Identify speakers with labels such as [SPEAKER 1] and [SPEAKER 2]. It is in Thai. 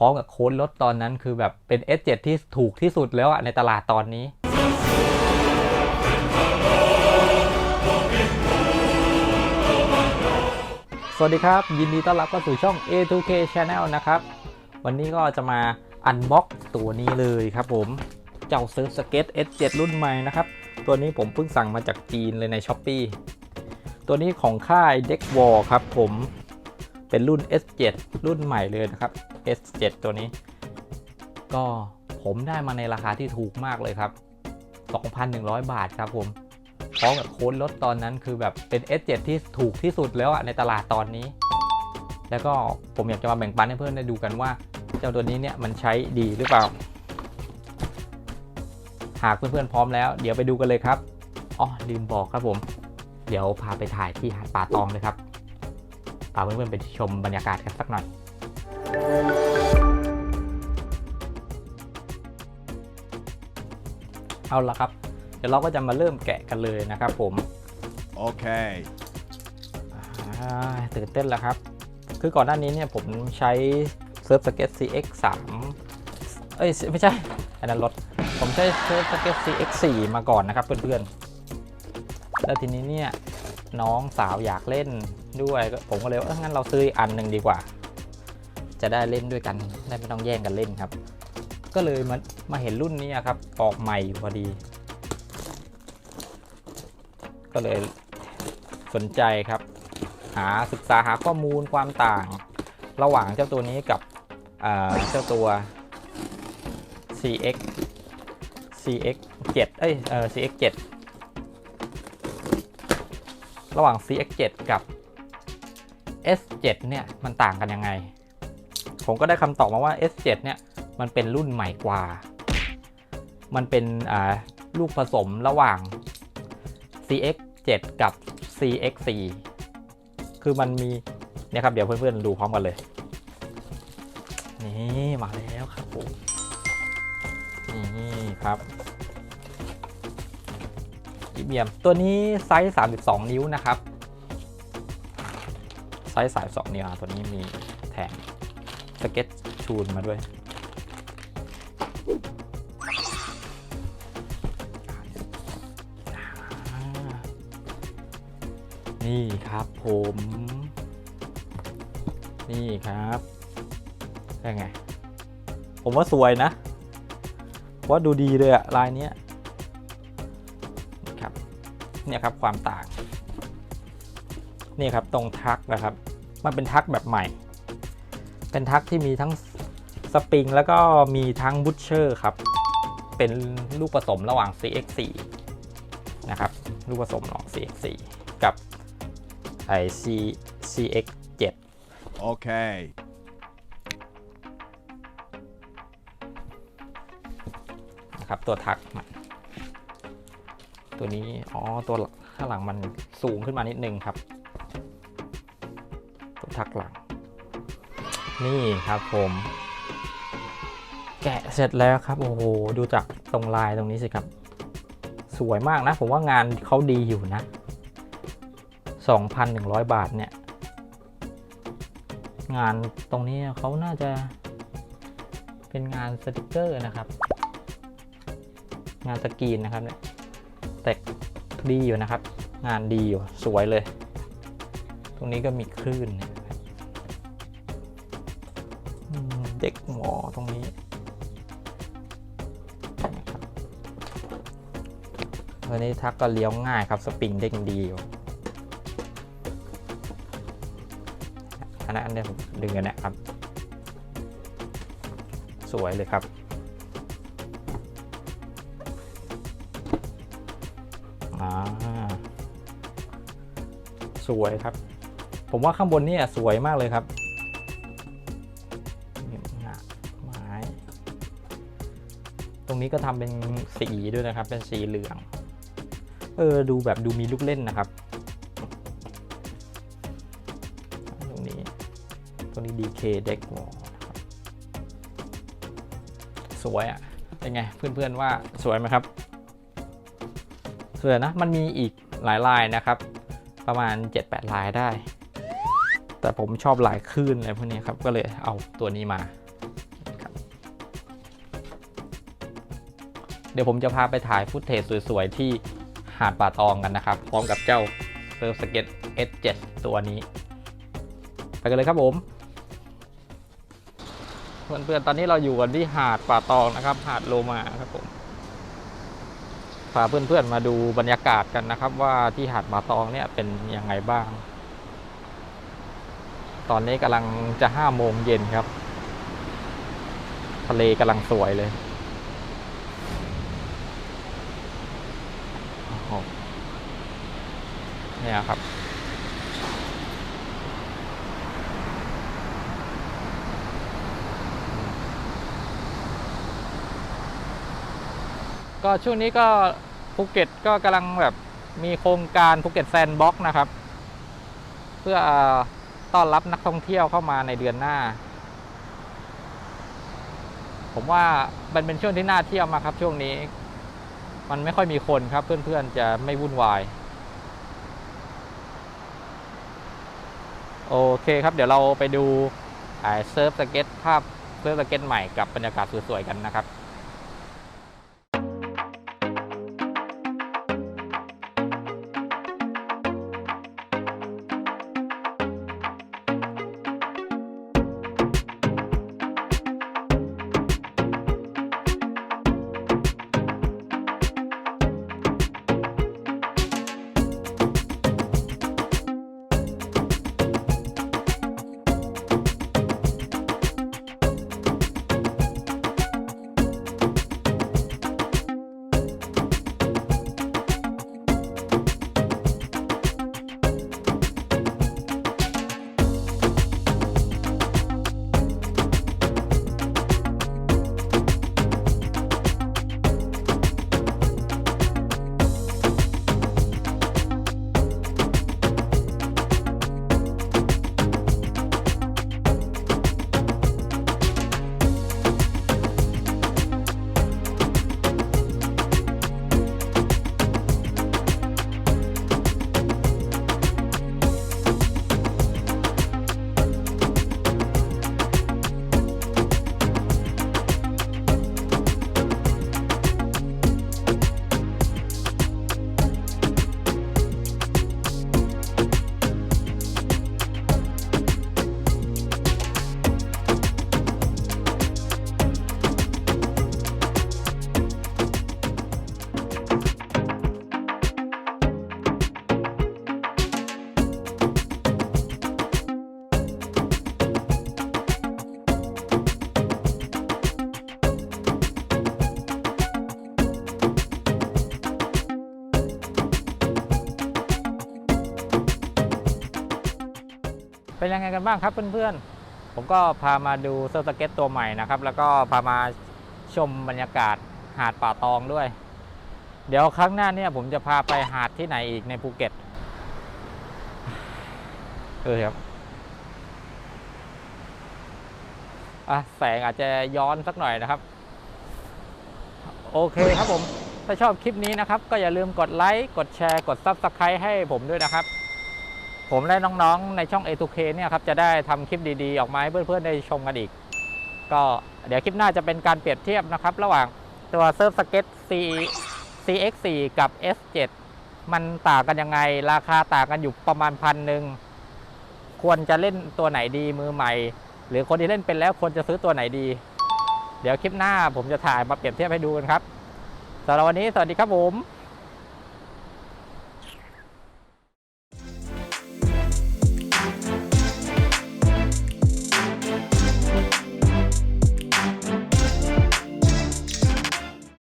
[SPEAKER 1] ร้อมกับโค้ดลดตอนนั้นคือแบบเป็น S7 ที่ถูกที่สุดแล้วอะในตลาดตอนนี้สวัสดีครับ ยินดีต้อนรับเข้าสู่ช่อง A2K Channel นะครับ วันนี้ก็จะมาอันบ็อกตัวนี้เลยครับผม เจ้าเซิร์ฟสเก็ต S7 รุ่นใหม่นะครับ ตัวนี้ผมเพิ่งสั่งมาจากจีนเลยใน s h อ p e e ตัวนี้ของค่าย d e c k w a l l ครับผม เป็นรุ่น S7 รุ่นใหม่เลยนะครับ S7 ตัวนี้ ก็ผมได้มาในราคาที่ถูกมากเลยครับ 2,100 บาทครับผมพร้อมกับโค้ดลดตอนนั้นคือแบบเป็น S7 ที่ถูกที่สุดแล้วอะในตลาดตอนนี้ แล้วก็ผมอยากจะมาแบ่งปันให้เพื่อนได้ดูกันว่า เจ้าตัวนี้เนี่ยมันใช้ดีหรือเปล่า หากเพื่อนๆพร้อมแล้ว เดี๋ยวไปดูกันเลยครับอ๋อลืมบอกครับผม เดี๋ยวพาไปถ่ายที่หาดป่าตองเลยครับ พาเพื่อนๆไปชมบรรยากาศกันสักหน่อยเอาละครับ เดี๋ยวเราก็จะมาเริ่มแกะกันเลยนะครับผม
[SPEAKER 2] Okay.
[SPEAKER 1] อ่าตื่นเต้นแล้วครับ คือก่อนหน้านี้เนี่ยผมใช้เซิร์ฟสเก็ต CX 3เอ้ย ไม่ใช่ อันนั้นรถ ผมใช้เซิร์ฟสเก็ต CX 4มาก่อนนะครับเพื่อนๆ แล้วทีนี้เนี่ย น้องสาวอยากเล่น ด้วยก็ผมก็เลยว่าเอองั้นเราซื้ออันหนึ่งดีกว่า จะได้เล่นด้วยกันได้ไม่ต้องแย่งกันเล่นครับ ก็เลยมามาเห็นรุ่นนี้ครับ ออกใหม่พอดี ก็เลยสนใจครับ หาศึกษาหาข้อมูลความต่าง ระหว่างเจ้าตัวนี้กับเจ้าตัว CX CX 7เอ้ยเออ CX 7ระหว่าง CX 7กับ S7 เนี่ยมันต่างกันยังไง ผมก็ได้คำตอบมาว่า S7 เนี่ยมันเป็นรุ่นใหม่กว่า มันเป็นลูกผสมระหว่าง CX 7 กับ CX 4 คือมันมีเนี่ยครับเดี๋ยวเพื่อนๆดูพร้อมกันเลย นี่มาแล้วครับผมนี่ครับอีเบียมตัวนี้ไซส์ 32 นิ้วนะครับ ไซส์32นิ้วอะตัวนี้มีแถมสเก็ตชูนมาด้วย นี่ครับผม นี่ครับยังไง ผมว่าสวยนะ ว่าดูดีเลยอะลายเนี้ยนี่ครับ เนี่ยครับความต่างนี่ครับตรงทักนะครับ มันเป็นทักแบบใหม่ เป็นทักที่มีทั้งสปริงแล้วก็มีทั้งบูชเชอร์ครับ เป็นลูกผสมระหว่าง CX4 นะครับลูกผสมระหว่าง CX4 กับไอ C CX 7
[SPEAKER 2] Okay.
[SPEAKER 1] นะครับตัวทักมันตัวนี้ อ๋อ ตัวข้างหลังมันสูงขึ้นมานิดนึงครับ ตัวทักหลัง นี่ครับผม แกะเสร็จแล้วครับ โอ้โห ดูจากตรงลายตรงนี้สิครับ สวยมากนะ ผมว่างานเขาดีอยู่นะ 2,100 บาทเนี่ย งานตรงนี้เขาน่าจะเป็นงานสติกเกอร์นะครับ งานสกรีนนะครับเนี่ยแต่ดีอยู่นะครับ งานดีอยู่ สวยเลย ตรงนี้ก็มีคลื่นเนี่ย ตัวนี้ทักก็เลี้ยวง่ายครับสปริงเด้งดีอยู่อันนั้นอันนี้ผมดึงกันนะครับ สวยเลยครับอ่าสวยครับ ผมว่าข้างบนนี่สวยมากเลยครับไม้ตรงนี้ก็ทำเป็นสีด้วยนะครับ เป็นสีเหลือง เออดูแบบดูมีลูกเล่นนะครับ ตรงนี้ตรงนี้ DK Deck Wall สวยอะ่ะเป็นไง เพื่อนๆว่าสวยไหมครับ สวยนะ มันมีอีกหลายลายนะครับ ประมาณ 7-8 ลายได้ แต่ผมชอบลายคลื่นอะไรพวกนี้ครับ ก็เลยเอาตัวนี้มา เดี๋ยวผมจะพาไปถ่ายฟุตเทจสวยๆที่ หาดป่าตองกันนะครับ พร้อมกับเจ้าเซิร์ฟสเก็ต S7 ตัวนี้ ไปกันเลยครับผมเพื่อนๆตอนนี้เราอยู่กันที่หาดป่าตองนะครับ หาดโลมาครับผมพาเพื่อนๆมาดูบรรยากาศกันนะครับ ว่าที่หาดป่าตองเนี่ยเป็นยังไงบ้าง ตอนนี้กำลังจะห้าโมงเย็นครับ ทะเลกำลังสวยเลย โหเนี่ยครับ ก็ช่วงนี้ก็ภูเก็ตก็กำลังแบบมีโครงการภูเก็ตแซนด์บ็อกนะครับ เพื่อต้อนรับนักท่องเที่ยวเข้ามาในเดือนหน้า ผมว่ามันเป็นช่วงที่น่าเที่ยวมากครับช่วงนี้ มันไม่ค่อยมีคนครับ เพื่อนๆจะไม่วุ่นวาย โอเคครับ เดี๋ยวเราไปดูเซิร์ฟสเก็ตภาพเซิร์ฟสเก็ตใหม่กับบรรยากาศสวยๆกันนะครับ เป็นยังไงกันบ้างครับเพื่อนๆ ผมก็พามาดูเซิร์ฟสเก็ตตัวใหม่นะครับ แล้วก็พามาชมบรรยากาศหาดป่าตองด้วย เดี๋ยวครั้งหน้าเนี่ยผมจะพาไปหาดที่ไหนอีกในภูเก็ตเออครับอะแสงอาจจะย้อนสักหน่อยนะครับ โอเคครับผม ถ้าชอบคลิปนี้นะครับ ก็อย่าลืมกดไลค์ กดแชร์ กด Subscribe ให้ผมด้วยนะครับ ผมและน้องๆ ในช่อง A2K เนี่ยครับจะได้ทำคลิปดีๆ ออกมาให้เพื่อนๆ ได้ชมกันอีก ก็เดี๋ยวคลิปหน้าจะเป็นการเปรียบเทียบนะครับ ระหว่างตัวเซิร์ฟสเก็ต C CX4 กับ S7 มันต่างกันยังไง ราคาต่างกันอยู่ประมาณพันหนึ่งควรจะเล่นตัวไหนดีมือใหม่ หรือคนที่เล่นเป็นแล้วควรจะซื้อตัวไหนดี เดี๋ยวคลิปหน้าผมจะถ่ายมาเปรียบเทียบให้ดูกันครับสำหรับวันนี้สวัสดีครับผม